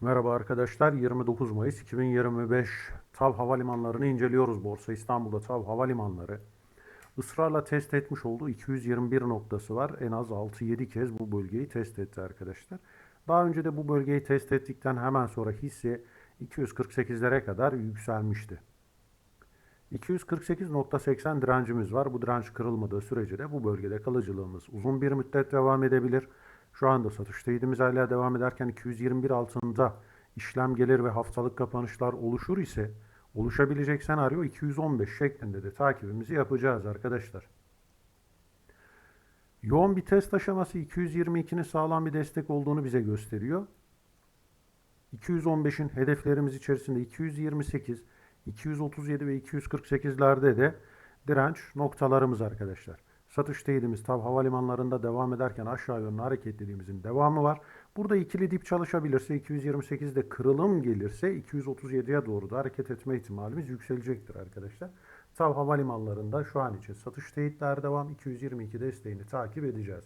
Merhaba arkadaşlar. 29 Mayıs 2025 TAV Havalimanlarını inceliyoruz. Borsa İstanbul'da TAV Havalimanları ısrarla test etmiş olduğu 221 noktası var. En az 6-7 kez bu bölgeyi test etti arkadaşlar. Daha önce de bu bölgeyi test ettikten hemen sonra hisse 248'lere kadar yükselmişti. 248.80 direncimiz var. Bu direnç kırılmadığı sürece de bu bölgede kalıcılığımız uzun bir müddet devam edebilir. Şu anda satış teyidimiz hala devam ederken 221 altında işlem gelir ve haftalık kapanışlar oluşur ise oluşabilecek senaryo 215 şeklinde de takibimizi yapacağız arkadaşlar. Yoğun bir test aşaması 222'nin sağlam bir destek olduğunu bize gösteriyor. 215'in hedeflerimiz içerisinde 228, 237 ve 248'lerde de direnç noktalarımız arkadaşlar. Satış teyidimiz TAV havalimanlarında devam ederken aşağı yönlü hareketliliğimizin devamı var. Burada ikili dip çalışabilirse 228'de kırılım gelirse 237'ye doğru da hareket etme ihtimalimiz yükselecektir arkadaşlar. TAV havalimanlarında şu an için satış teyitler devam 222 desteğini takip edeceğiz.